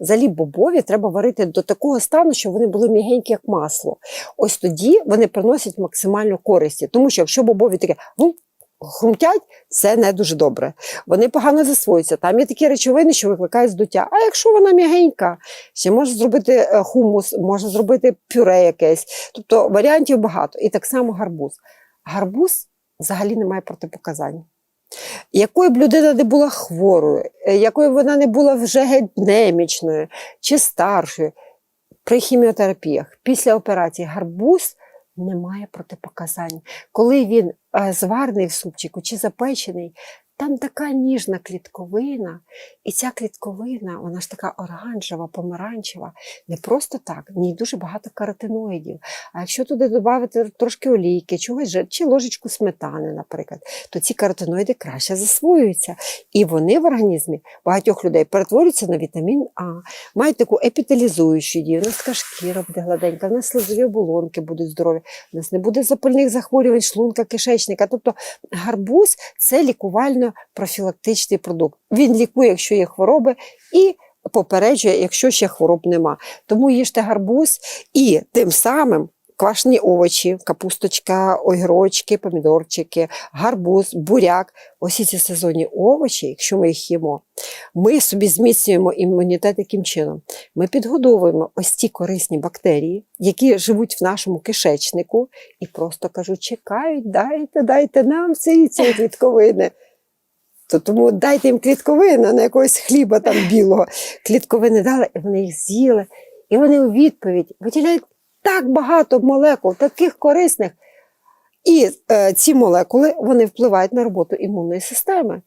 Взагалі бобові треба варити до такого стану, щоб вони були м'ягенькі, як масло. Ось тоді вони приносять максимальну користі. Тому що якщо бобові таке хрумтять, це не дуже добре. Вони погано засвоюються. Там є такі речовини, що викликають здуття. А якщо вона м'ягенька, ще можна зробити е, хумус, можна зробити пюре якесь. Тобто варіантів багато. І так само гарбуз. Гарбуз взагалі не має протипоказань. Якою б людина не була хворою, е, якою б вона не була вже геть немічною чи старшою, при хіміотерапіях після операції гарбуз не має протипоказань. Коли він зварний в супчику чи запечений, там така ніжна клітковина, і ця клітковина, вона ж така оранжева, помаранчева, не просто так, в ній дуже багато каротиноїдів. А якщо туди додати трошки олійки, чогось чи ложечку сметани, наприклад, то ці каротиноїди краще засвоюються. І вони в організмі багатьох людей перетворюються на вітамін А, мають таку епіталізуючу дію. У нас така шкіра буде гладенька, в нас слизові оболонки будуть здорові, у нас не буде запальних захворювань, шлунка, кишечника. Тобто гарбуз це лікувально-профілактичний продукт. Він лікує, якщо є хвороби, і попереджує, якщо ще хвороб нема. Тому їжте гарбуз і тим самим. Квашені овочі, капусточка, огірочки, помідорчики, гарбуз, буряк. Ось ці сезонні овочі, якщо ми їх їмо, ми собі зміцнюємо імунітет яким чином. Ми підгодовуємо ось ці корисні бактерії, які живуть в нашому кишечнику, і просто кажуть, чекають, дайте, дайте нам цієї цієї клітковини. То тому дайте їм клітковини, на якогось хліба там білого. Клітковини дали, і вони їх з'їли. І вони у відповідь виділяють так багато молекул, таких корисних. І е, ці молекули вони впливають на роботу імунної системи.